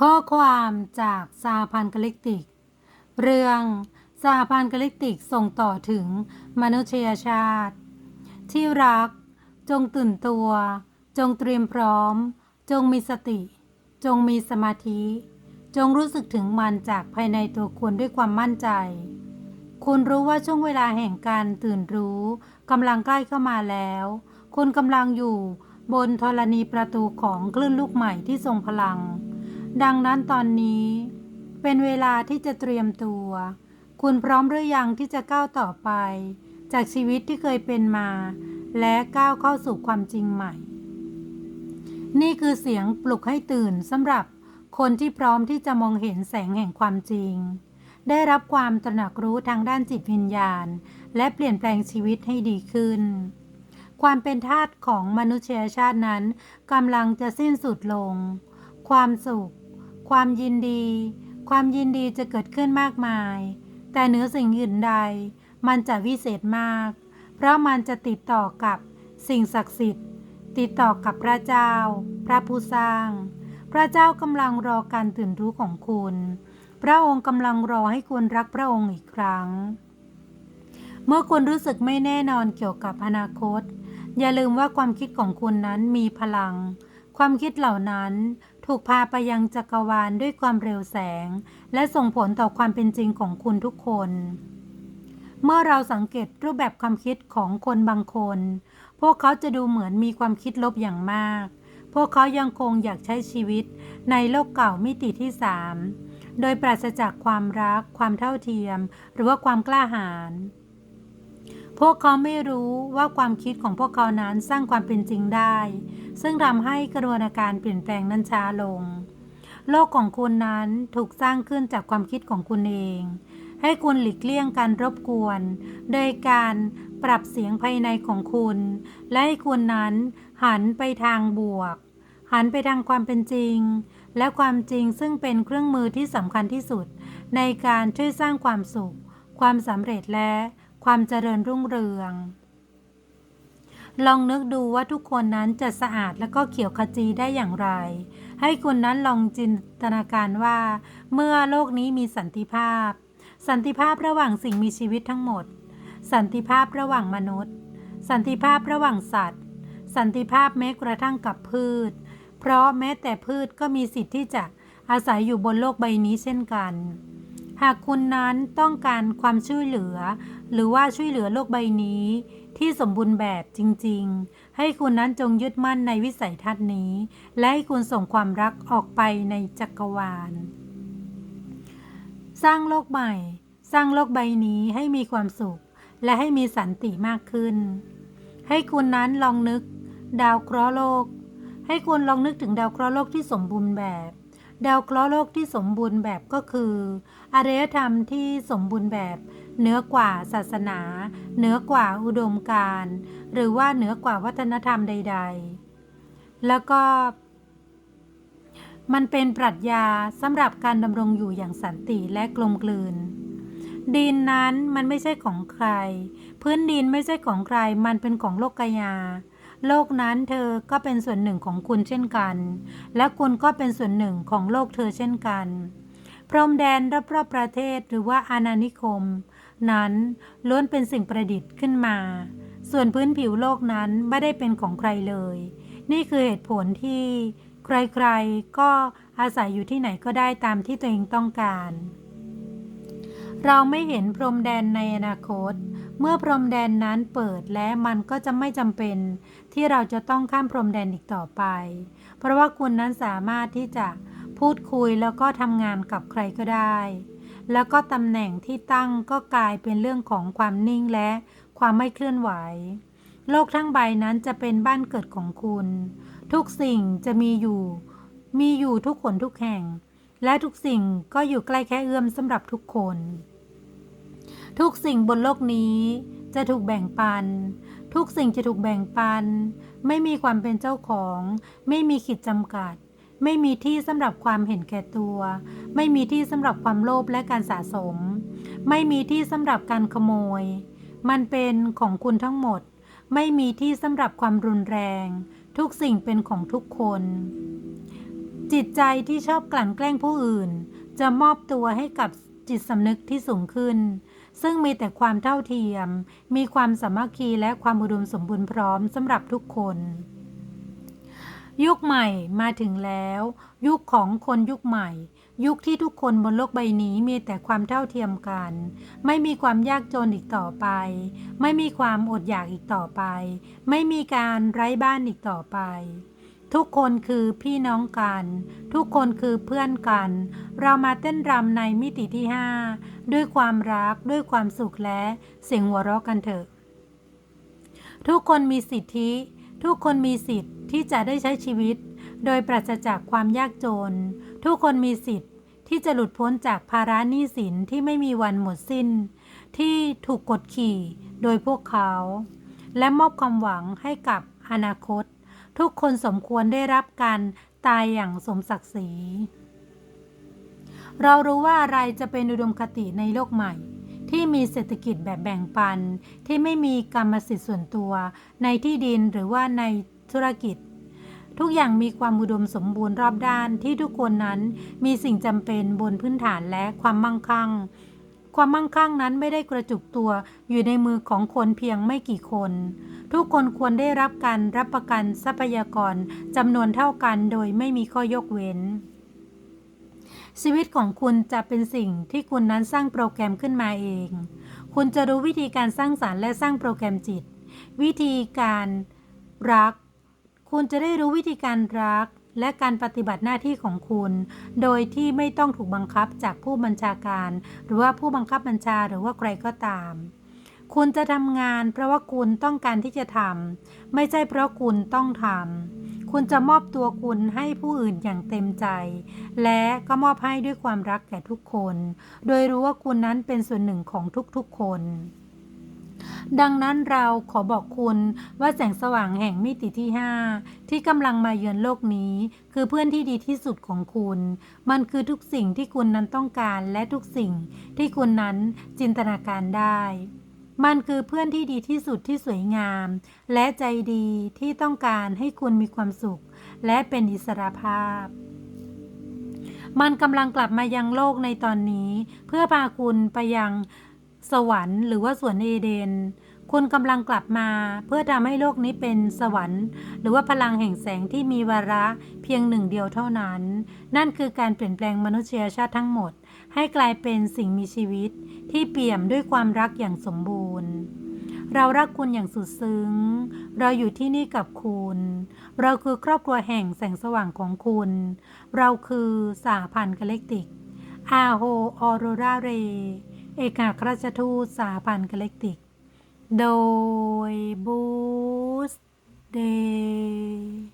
ข้อความจากสหพันธ์กาล็กติก เรื่องสหพันธ์กาล็กติกส่งต่อถึงมนุษยชาติ ที่รัก จงตื่นตัว จงเตรียมพร้อม จงมีสติ จงมีสมาธิ จงรู้สึกถึงมันจากภายในตัวคุณด้วยความมั่นใจ คุณรู้ว่าช่วงเวลาแห่งการตื่นรู้กำลังใกล้เข้ามาแล้ว คุณกำลังอยู่บนธรณีประตูของคลื่นลูกใหม่ที่ทรงพลัง ดังนั้นตอนนี้ เป็นเวลาที่จะเตรียมตัว คุณพร้อมหรือยังที่จะก้าวต่อไป จากชีวิตที่เคยเป็นมา และก้าวเข้าสู่ความจริงใหม่ นี่คือเสียงปลุกให้ตื่นสำหรับคนที่พร้อมที่จะมองเห็นแสงแห่งความจริง ได้รับความตระหนักรู้ทางด้านจิตวิญญาณ และเปลี่ยนแปลงชีวิตให้ดีขึ้น ความเป็นทาสของมนุษยชาตินั้นกำลังจะสิ้นสุดลง ความสุข ความยินดี ความยินดีจะเกิดขึ้นมากมาย แต่เหนือสิ่งอื่นใด มันจะวิเศษมาก เพราะมันจะติดต่อกับสิ่งศักดิ์สิทธิ์ ติดต่อกับพระเจ้า พระผู้สร้าง พระเจ้ากำลังรอการตื่นรู้ของคุณ พระองค์กำลังรอให้คุณรักพระองค์อีกครั้ง เมื่อคุณรู้สึกไม่แน่นอนเกี่ยวกับอนาคต อย่าลืมว่าความคิดของคุณนั้นมีพลัง ความคิดเหล่านั้น ถูกพาไปยังจักรวาลด้วยความเร็วแสง และส่งผลต่อความเป็นจริงของคุณทุกคน เมื่อเราสังเกตรูปแบบความคิดของคนบางคน พวกเขาจะดูเหมือนมีความคิดลบอย่างมาก พวกเขายังคงอยากใช้ชีวิตในโลกเก่ามิติที่สามโดยปราศจากความรัก ความเท่าเทียม หรือว่าความกล้าหาญ พวกเขาไม่รู้ว่าความคิดของพวกเขานั้นสร้างความเป็นจริงได้ ซึ่งทำให้กระบวนการเปลี่ยนแปลงนั้นช้าลง โลกของคุณนั้นถูกสร้างขึ้นจากความคิดของคุณเอง ให้คุณหลีกเลี่ยงการรบกวน โดยการปรับเสียงภายในของคุณ และให้คุณนั้นหันไปทางบวก หันไปทางความเป็นจริง และความจริงซึ่งเป็นเครื่องมือที่สำคัญที่สุด ในการช่วยสร้างความสุข ความสำเร็จและ ความเจริญรุ่งเรือง ลองนึกดูว่าทุกคนนั้นจะสะอาดและก็เขียวขจีได้อย่างไร ให้คุณนั้นลองจินตนาการว่า เมื่อโลกนี้มีสันติภาพ สันติภาพระหว่างสิ่งมีชีวิตทั้งหมด สันติภาพระหว่างมนุษย์ สันติภาพระหว่างสัตว์ สันติภาพแม้กระทั่งกับพืช เพราะแม้แต่พืชก็มีสิทธิ์ที่จะอาศัยอยู่บนโลกใบนี้เช่นกัน หากคุณนั้นต้องการความช่วยเหลือ หรือว่าช่วยเหลือโลกใบนี้ ที่สมบูรณ์แบบจริง ๆ ให้คุณนั้นจงยึดมั่นในวิสัยทัศน์นี้ และให้คุณส่งความรักออกไปในจักรวาล สร้างโลกใหม่ สร้างโลกใบนี้ให้มีความสุข และให้มีสันติมากขึ้น ให้คุณนั้นลองนึก ดาวเคราะห์โลก ให้คุณลองนึกถึงดาวเคราะห์โลกที่สมบูรณ์แบบ ดาวเคราะห์โลกที่สมบูรณ์แบบก็คือ อารยธรรมที่สมบูรณ์แบบเหนือกว่าศาสนา เหนือกว่าอุดมการณ์หรือว่าเหนือกว่าวัฒนธรรมใด ๆ แล้วก็มันเป็นปรัชญาสำหรับการดำรงอยู่อย่างสันติและกลมกลืน ดินนั้นมันไม่ใช่ของใคร พื้นดินไม่ใช่ของใคร มันเป็นของโลกกายา โลกนั้นเธอก็เป็นส่วนหนึ่งของคุณเช่นกัน และคุณก็เป็นส่วนหนึ่งของโลกเธอเช่นกัน พรมแดนรอบๆประเทศหรือว่าอาณานิคม นั้นล้วนเป็นสิ่งประดิษฐ์ขึ้นมา ส่วนพื้นผิวโลกนั้นไม่ได้เป็นของใครเลย นี่คือเหตุผลที่ใครๆ ก็อาศัยอยู่ที่ไหนก็ได้ตามที่ตัวเองต้องการ เราไม่เห็นพรมแดนในอนาคต เมื่อพรมแดนนั้นเปิดและมันก็จะไม่จำเป็น ที่เราจะต้องข้ามพรมแดนอีกต่อไป เพราะว่าคุณนั้นสามารถที่จะพูดคุยแล้วก็ทำงานกับใครก็ได้ แล้วก็ตำแหน่งที่ตั้งก็กลายเป็นเรื่องของความนิ่งและความไม่เคลื่อนไหว โลกทั้งใบนั้นจะเป็นบ้านเกิดของคุณ ทุกสิ่งจะมีอยู่ มีอยู่ทุกคนทุกแห่ง และทุกสิ่งก็อยู่ใกล้แค่เอื้อมสำหรับทุกคน ทุกสิ่งบนโลกนี้จะถูกแบ่งปัน ทุกสิ่งจะถูกแบ่งปัน ไม่มีความเป็นเจ้าของ ไม่มีขีดจำกัด ไม่มีที่สำหรับความเห็นแก่ตัว ไม่มีที่สำหรับความโลภและการสะสม ไม่มีที่สำหรับการขโมย มันเป็นของคุณทั้งหมด ไม่มีที่สำหรับความรุนแรง ทุกสิ่งเป็นของทุกคน จิตใจที่ชอบกลั่นแกล้งผู้อื่น จะมอบตัวให้กับจิตสำนึกที่สูงขึ้น ซึ่งมีแต่ความเท่าเทียม มีความสามัคคีและความอุดมสมบูรณ์พร้อมสำหรับทุกคน ยุคใหม่มาถึงแล้ว ยุคของคนยุคใหม่ ยุคที่ทุกคนบนโลกใบนี้มีแต่ความเท่าเทียมกัน ไม่มีความยากจนอีกต่อไป ไม่มีความอดอยากอีกต่อไป ไม่มีการไร้บ้านอีกต่อไป ทุกคนคือพี่น้องกัน ทุกคนคือเพื่อนกัน เรามาเต้นรำในมิติที่ 5 ด้วยความรักด้วยความสุขและเสียงหัวเราะกันเถอะ ทุกคนมีสิทธิ ทุกคนมีสิทธิ์ที่จะได้ใช้ชีวิต โดยปราศจากความยากจน ทุกคนมีสิทธิ์ที่จะหลุดพ้นจากภาระหนี้สินที่ไม่มีวันหมดสิ้น ที่ถูกกดขี่โดยพวกเขา และมอบความหวังให้กับอนาคต ทุกคนสมควรได้รับการตายอย่างสมศักดิ์ศรี เรารู้ว่าอะไรจะเป็นอุดมคติในโลกใหม่ ที่มีเศรษฐกิจแบบแบ่งปัน ที่ไม่มีกรรมสิทธิ์ส่วนตัว ในที่ดินหรือว่าในธุรกิจ ทุกอย่างมีความอุดมสมบูรณ์รอบด้านที่ทุกคนนั้นมีสิ่งจำเป็นบนพื้นฐานและความมั่งคั่งความมั่งคั่งนั้นไม่ได้กระจุกตัวอยู่ในมือของคนเพียงไม่กี่คน ทุกคนควรได้รับการรับประกันทรัพยากรจำนวนเท่ากันโดยไม่มีข้อยกเว้น ชีวิตของคุณจะเป็นสิ่งที่คุณนั้นสร้างโปรแกรมขึ้นมาเอง คุณจะรู้วิธีการสร้างสารรค์และสร้างโปรแกรมจิต วิธีการรัก คุณจะได้รู้วิธีการรักและการปฏิบัติหน้าที่ของคุณ โดยที่ไม่ต้องถูกบังคับจากผู้บัญชาการ หรือว่าผู้บังคับบัญชาหรือว่าใครก็ตาม คุณจะทำงาน เพราะว่าคุณต้องการที่จะทำไม่ใช่เพราะคุณต้องทำคุณจะมอบตัวคุณให้ผู้อื่นอย่างเต็มใจ และก็มอบให้ด้วยความรักแก่ทุกคน โดยรู้ว่าคุณนั้นเป็นส่วนหนึ่งของทุกๆคนดังนั้นเราขอบอกคุณว่าแสงสว่างแห่งมิติที่ 5 ที่กำลังมาเยือนโลกนี้ คือเพื่อนที่ดีที่สุดของคุณ มันคือทุกสิ่งที่คุณนั้นต้องการและทุกสิ่งที่คุณนั้นจินตนาการได้ มันคือเพื่อนที่ดีที่สุดที่สวยงาม และใจดีที่ต้องการให้คุณมีความสุข และเป็นอิสระภาพ มันกำลังกลับมายังโลกในตอนนี้ เพื่อพาคุณไปยังสวรรค์หรือว่าสวนเอเดน คุณกำลังกลับมาเพื่อทำให้โลกนี้เป็นสวรรค์ หรือว่าพลังแห่งแสงที่มีวาระเพียงหนึ่งเดียวเท่านั้น นั่นคือการเปลี่ยนแปลงมนุษยชาติทั้งหมด ให้กลายเป็นสิ่งมีชีวิต ที่เปี่ยมด้วยความรักอย่างสมบูรณ์ เรารักคุณอย่างสุดซึ้ง เราอยู่ที่นี่กับคุณ เราคือครอบครัวแห่งแสงสว่างของคุณ เราคือสาพันธ์กาแล็กติกอาโฮออโรราเรเอกอัครราชทูตสาพันธ์กาแล็กติก โดยบูสเดย์